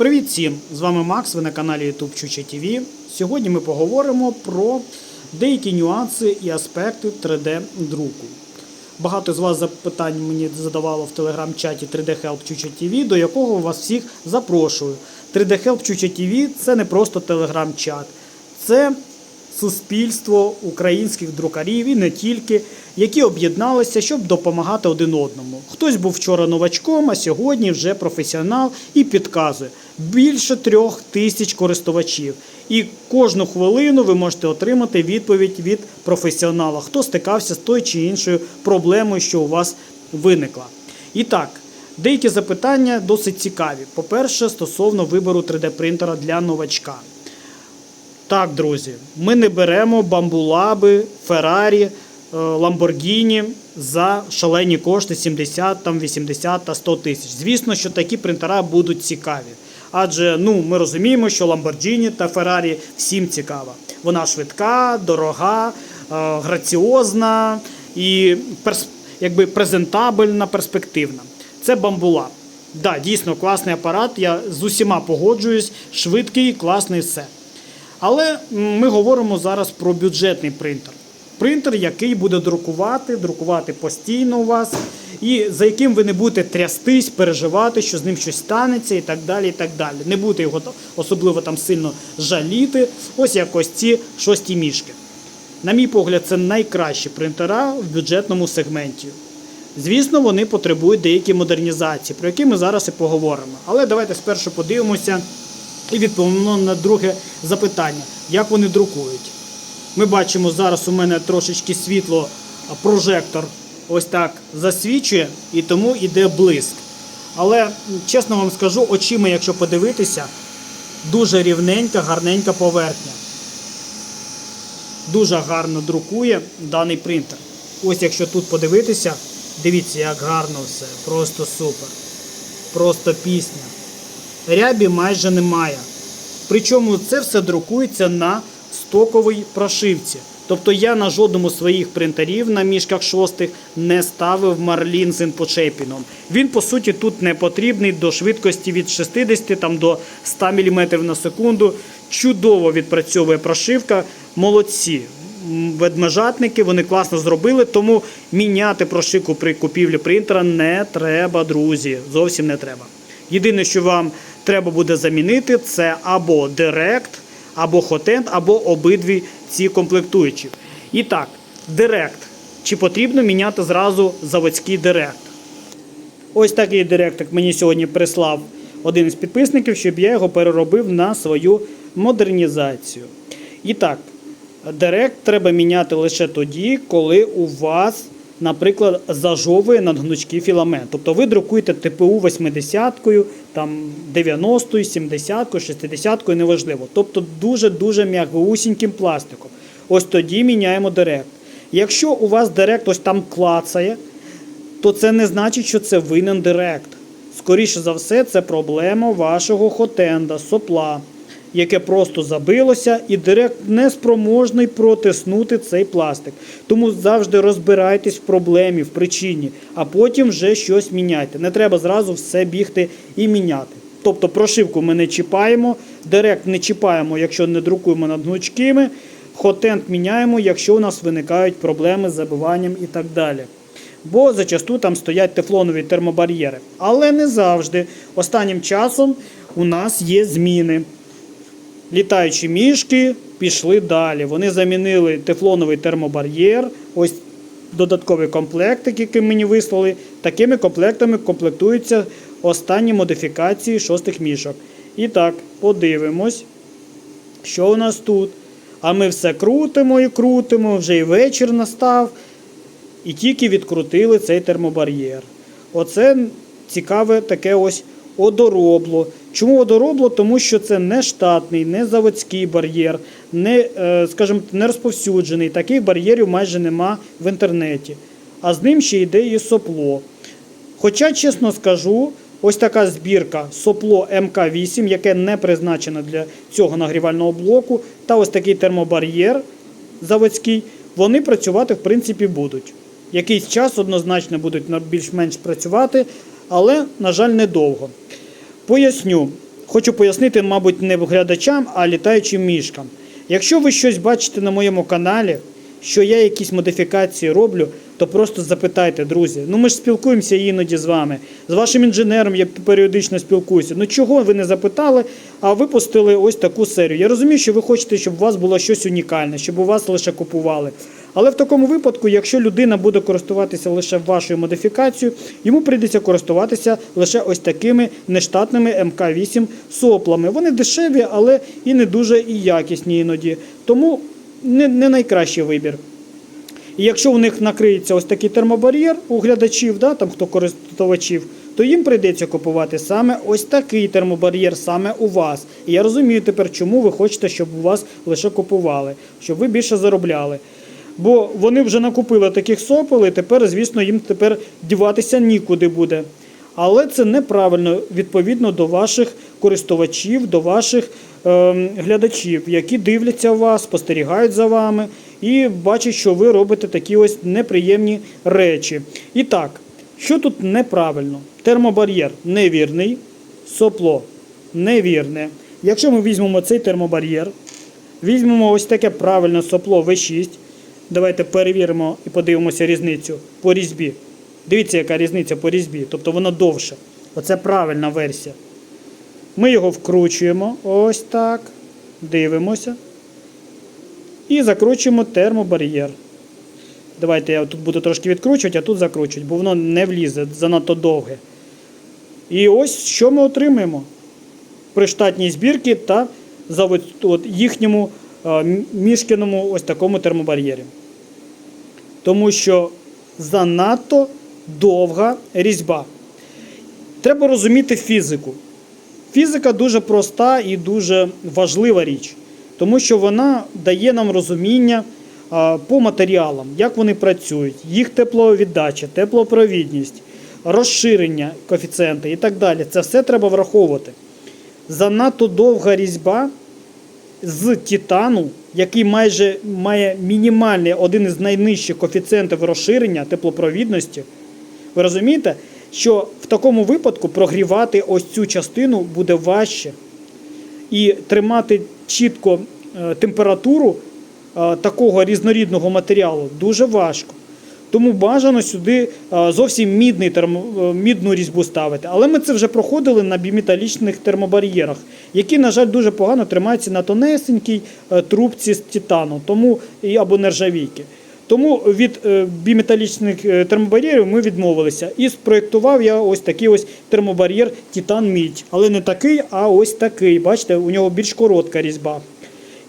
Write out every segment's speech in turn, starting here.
Привіт всім! З вами Макс, ви на каналі YouTube Чуче TV. Сьогодні ми поговоримо про деякі нюанси і аспекти 3D-друку. Багато з вас запитань мені задавало в телеграм-чаті 3D Help Чуче ТВ, до якого вас всіх запрошую. 3D Help Чуче TV – це не просто телеграм-чат, це суспільство українських друкарів і не тільки, які об'єдналися, щоб допомагати один одному. Хтось був вчора новачком, а сьогодні вже професіонал і підказує більше трьох тисяч користувачів. І кожну хвилину ви можете отримати відповідь від професіонала, хто стикався з тою чи іншою проблемою, що у вас виникла. І так. Деякі запитання досить цікаві. По-перше, стосовно вибору 3D-принтера для новачка. Так, друзі, ми не беремо бамбулаби, Феррарі, е, Ламборгіні за шалені кошти 70, там, 80 та 100 тисяч. Звісно, що такі принтера будуть цікаві. Адже ну, ми розуміємо, що Lamborghini та Ferrari всім цікава. Вона швидка, дорога, е, граціозна і перс... якби презентабельна, перспективна. Це бамбула. Да, дійсно класний апарат. Я з усіма погоджуюсь, швидкий, класний все. Але ми говоримо зараз про бюджетний принтер. Принтер, який буде друкувати, друкувати постійно у вас, і за яким ви не будете трястись, переживати, що з ним щось станеться, і так далі. і так далі. Не будете його особливо там сильно жаліти. Ось якось ці шості мішки. На мій погляд, це найкращі принтера в бюджетному сегменті. Звісно, вони потребують деякі модернізації, про які ми зараз і поговоримо. Але давайте спершу подивимося і відповімо на друге запитання: як вони друкують. Ми бачимо, зараз у мене трошечки світло, прожектор ось так засвічує, і тому йде блиск. Але чесно вам скажу, очима, якщо подивитися, дуже рівненька, гарненька поверхня. Дуже гарно друкує даний принтер. Ось якщо тут подивитися, дивіться, як гарно все. Просто супер. Просто пісня. Рябі майже немає. Причому це все друкується на стоковій прошивці. Тобто я на жодному своїх принтерів на мішках шостих не ставив марлін з інпочепіном. Він, по суті, тут не потрібний до швидкості від 60 там, до 100 мм на секунду. Чудово відпрацьовує прошивка. Молодці. Ведмежатники вони класно зробили, тому міняти прошивку при купівлі принтера не треба, друзі. Зовсім не треба. Єдине, що вам треба буде замінити, це або Direct, або Hotend, або обидві ці комплектуючі. І так, Direct. Чи потрібно міняти зразу заводський Direct? Ось такий директик мені сьогодні прислав один із підписників, щоб я його переробив на свою модернізацію. І так, директ треба міняти лише тоді, коли у вас, наприклад, зажовує надгнучкий філамент. Тобто ви друкуєте ТПУ 80-кою, там 90-ю, 70-кою, 60-кою, неважливо. Тобто дуже-дуже м'ягусіньким пластиком. Ось тоді міняємо директ. Якщо у вас директ ось там клацає, то це не значить, що це винен директ. Скоріше за все, це проблема вашого хотенда, сопла, яке просто забилося, і директ не спроможний протиснути цей пластик. Тому завжди розбирайтесь в проблемі, в причині, а потім вже щось міняйте. Не треба зразу все бігти і міняти. Тобто прошивку ми не чіпаємо, директ не чіпаємо, якщо не друкуємо над гнучкими, хотенд міняємо, якщо у нас виникають проблеми з забиванням і так далі бо зачасту там стоять тефлонові термобар'єри. Але не завжди. Останнім часом у нас є зміни. Літаючі мішки пішли далі. Вони замінили тефлоновий термобар'єр. Ось додатковий комплектик, який мені вислали. Такими комплектами комплектуються останні модифікації шостих мішок. І так, подивимось, що у нас тут. А ми все крутимо і крутимо, вже і вечір настав і тільки відкрутили цей термобар'єр. Оце цікаве таке ось одоробло. Чому одоробло? Тому що це не штатний, не заводський бар'єр, не, е, скажімо, не розповсюджений. Таких бар'єрів майже нема в інтернеті. А з ним ще йде і сопло. Хоча, чесно скажу, ось така збірка сопло МК8, яке не призначено для цього нагрівального блоку, та ось такий термобар'єр заводський, вони працювати в принципі будуть. Якийсь час однозначно будуть більш-менш працювати, але, на жаль, недовго. Поясню, хочу пояснити, мабуть, не глядачам, а літаючим мішкам. Якщо ви щось бачите на моєму каналі, що я якісь модифікації роблю, то просто запитайте, друзі. Ну ми ж спілкуємося іноді з вами. З вашим інженером я періодично спілкуюся. Ну чого ви не запитали, а випустили ось таку серію. Я розумію, що ви хочете, щоб у вас було щось унікальне, щоб у вас лише купували. Але в такому випадку, якщо людина буде користуватися лише вашою модифікацією, йому прийдеться користуватися лише ось такими нештатними МК-8 соплами. Вони дешеві, але і не дуже і якісні іноді. Тому не, не найкращий вибір. І якщо у них накриється ось такий термобар'єр у глядачів, да, там хто користувачів, то їм прийдеться купувати саме ось такий термобар'єр саме у вас. І я розумію тепер, чому ви хочете, щоб у вас лише купували, щоб ви більше заробляли. Бо вони вже накупили таких сопел, і тепер, звісно, їм тепер діватися нікуди буде. Але це неправильно відповідно до ваших користувачів, до ваших ем, глядачів, які дивляться вас, спостерігають за вами і бачать, що ви робите такі ось неприємні речі. І так, що тут неправильно? Термобар'єр невірний, сопло невірне. Якщо ми візьмемо цей термобар'єр, візьмемо ось таке правильне сопло V6. Давайте перевіримо і подивимося різницю по різьбі. Дивіться, яка різниця по різьбі, тобто воно довше. Оце правильна версія. Ми його вкручуємо ось так. Дивимося. І закручуємо термобар'єр. Давайте я тут буду трошки відкручувати, а тут закручувати, бо воно не влізе, занадто довге. І ось що ми отримаємо при штатній збірці та завод- от їхньому е, мішкіному ось такому термобар'єрі. Тому що занадто довга різьба. Треба розуміти фізику. Фізика дуже проста і дуже важлива річ, тому що вона дає нам розуміння по матеріалам, як вони працюють, їх тепловіддача, теплопровідність, розширення коефіцієнти і так далі. Це все треба враховувати. Занадто довга різьба з титану, який майже має мінімальний один із найнижчих коефіцієнтів розширення теплопровідності. Ви розумієте, що в такому випадку прогрівати ось цю частину буде важче. І тримати чітко е, температуру е, такого різнорідного матеріалу дуже важко. Тому бажано сюди зовсім мідний термо, е, мідну різьбу ставити. Але ми це вже проходили на біметалічних термобар'єрах, які, на жаль, дуже погано тримаються на тонесенькій е, трубці з титану тому, і- або нержавійки. Тому від е, біметалічних термобар'єрів ми відмовилися. І спроєктував я ось такий ось термобар'єр Титан Мідь. Але не такий, а ось такий. Бачите, у нього більш коротка різьба.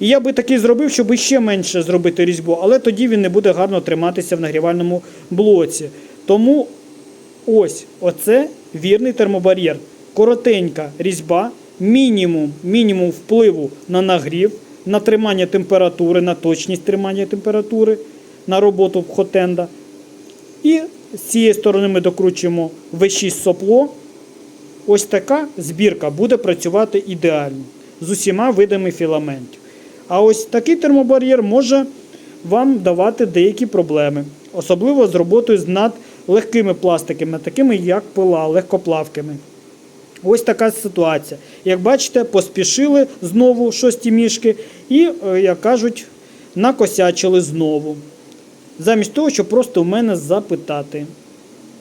І я би такий зробив, щоб ще менше зробити різьбу, але тоді він не буде гарно триматися в нагрівальному блоці. Тому ось оце вірний термобар'єр. Коротенька різьба, мінімум, мінімум впливу на нагрів, на тримання температури, на точність тримання температури, на роботу хотенда. І з цієї сторони ми докручуємо V6 сопло. Ось така збірка буде працювати ідеально з усіма видами філаментів. А ось такий термобар'єр може вам давати деякі проблеми, особливо з роботою з надлегкими пластиками, такими як пила, легкоплавкими. Ось така ситуація. Як бачите, поспішили знову шості мішки і, е, як кажуть, накосячили знову. Замість того, щоб просто в мене запитати.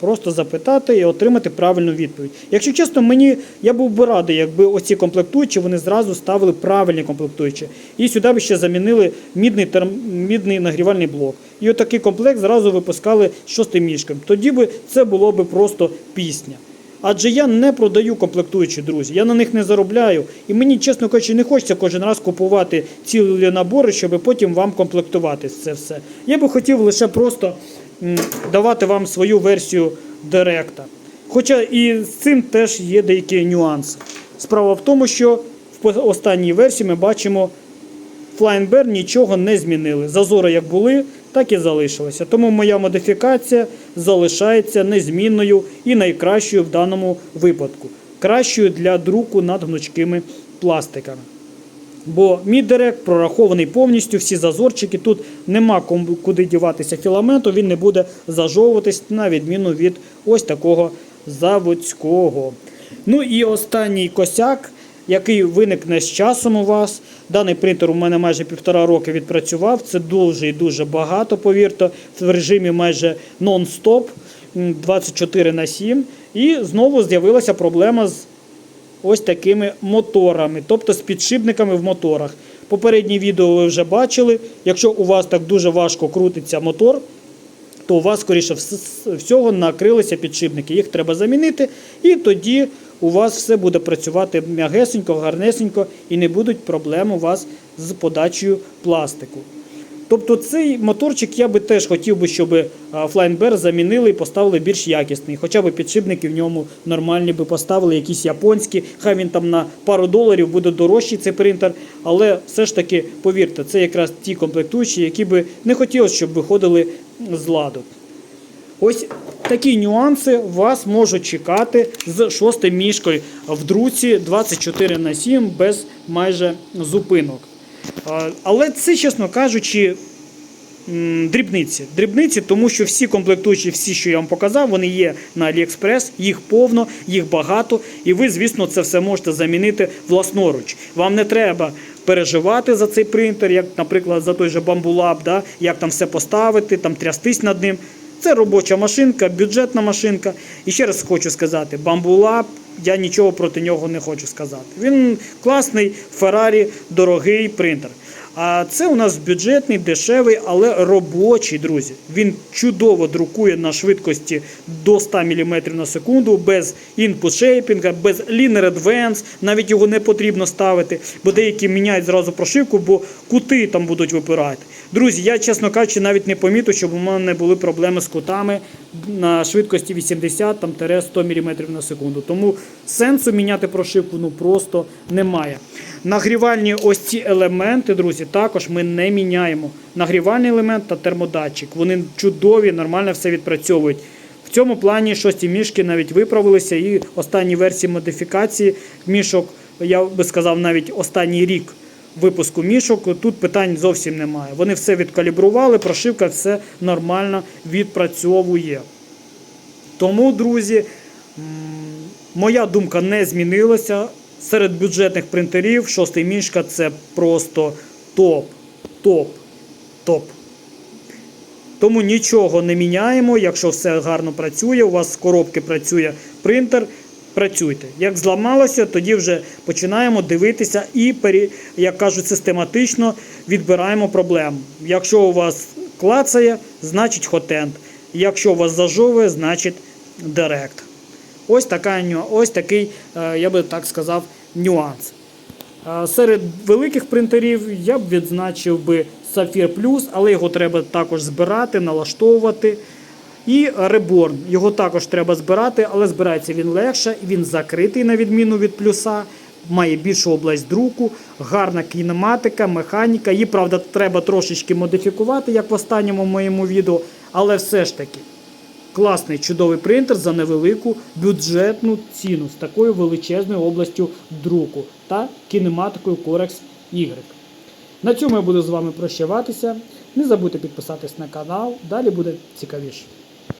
Просто запитати і отримати правильну відповідь. Якщо чесно, мені я був би радий, якби оці комплектуючі вони зразу ставили правильні комплектуючі. І сюди б ще замінили мідний, терм, мідний нагрівальний блок. І отакий комплект зразу випускали з шостим мішком. Тоді би це було б просто пісня. Адже я не продаю комплектуючі, друзі. Я на них не заробляю. І мені, чесно кажучи, не хочеться кожен раз купувати цілі набори, щоб потім вам комплектувати це все. Я би хотів лише просто давати вам свою версію директа. Хоча і з цим теж є деякі нюанси. Справа в тому, що в останній версії ми бачимо, Flying нічого не змінили. Зазори як були, так і залишилися. Тому моя модифікація залишається незмінною і найкращою в даному випадку. Кращою для друку над гнучкими пластиками. Бо мій директ прорахований повністю, всі зазорчики. Тут нема куди діватися філаменту, він не буде зажовуватись на відміну від ось такого заводського. Ну і останній косяк який виникне з часом у вас. Даний принтер у мене майже півтора роки відпрацював. Це дуже і дуже багато, повірте, в режимі майже нон-стоп, 24 на 7. І знову з'явилася проблема з ось такими моторами, тобто з підшипниками в моторах. Попереднє відео ви вже бачили. Якщо у вас так дуже важко крутиться мотор, то у вас, скоріше всього, накрилися підшипники. Їх треба замінити, і тоді у вас все буде працювати м'ягесенько, гарнесенько, і не будуть проблем у вас з подачею пластику. Тобто цей моторчик я би теж хотів би, щоб а, Flying замінили і поставили більш якісний. Хоча б підшипники в ньому нормальні би поставили, якісь японські. Хай він там на пару доларів буде дорожчий цей принтер. Але все ж таки, повірте, це якраз ті комплектуючі, які би не хотілося, щоб виходили з ладу. Ось такі нюанси вас можуть чекати з шостим мішкою в друці 24 на 7 без майже зупинок. Але це, чесно кажучи, дрібниці. Дрібниці, тому що всі комплектуючі, всі, що я вам показав, вони є на AliExpress, їх повно, їх багато, і ви, звісно, це все можете замінити власноруч. Вам не треба переживати за цей принтер, як, наприклад, за той же Bambulab, да, як там все поставити, там трястись над ним. Це робоча машинка, бюджетна машинка. І ще раз хочу сказати, бамбулап, я нічого проти нього не хочу сказати. Він класний, Феррарі, дорогий принтер. А це у нас бюджетний, дешевий, але робочий, друзі. Він чудово друкує на швидкості до 100 мм на секунду, без input шейпінга, без Linear Advance, навіть його не потрібно ставити, бо деякі міняють зразу прошивку, бо кути там будуть випирати. Друзі, я, чесно кажучи, навіть не помітив, щоб у мене були проблеми з кутами на швидкості 80-100 мм на секунду. Тому сенсу міняти прошивку ну просто немає. Нагрівальні ось ці елементи, друзі, також ми не міняємо. Нагрівальний елемент та термодатчик. Вони чудові, нормально все відпрацьовують. В цьому плані шості мішки навіть виправилися, і останні версії модифікації мішок, я би сказав, навіть останній рік випуску мішок, тут питань зовсім немає. Вони все відкалібрували, прошивка все нормально відпрацьовує. Тому, друзі, моя думка не змінилася. Серед бюджетних принтерів шостий мішка це просто топ, топ, топ. Тому нічого не міняємо. Якщо все гарно працює, у вас з коробки працює принтер, працюйте. Як зламалося, тоді вже починаємо дивитися і, як кажуть, систематично відбираємо проблему. Якщо у вас клацає, значить хотент. Якщо у вас зажовує, значить директ. Ось, така, ось такий, е, я би так сказав, нюанс. Е, Серед великих принтерів я б відзначив би Sapphire Plus, але його треба також збирати, налаштовувати. І Reborn. Його також треба збирати, але збирається він легше, він закритий на відміну від плюса, має більшу область друку, гарна кінематика, механіка. Її, правда, треба трошечки модифікувати, як в останньому моєму відео, але все ж таки. Класний чудовий принтер за невелику бюджетну ціну з такою величезною областю друку та кінематикою Corex Y. На цьому я буду з вами прощаватися. Не забудьте підписатись на канал, далі буде цікавіше.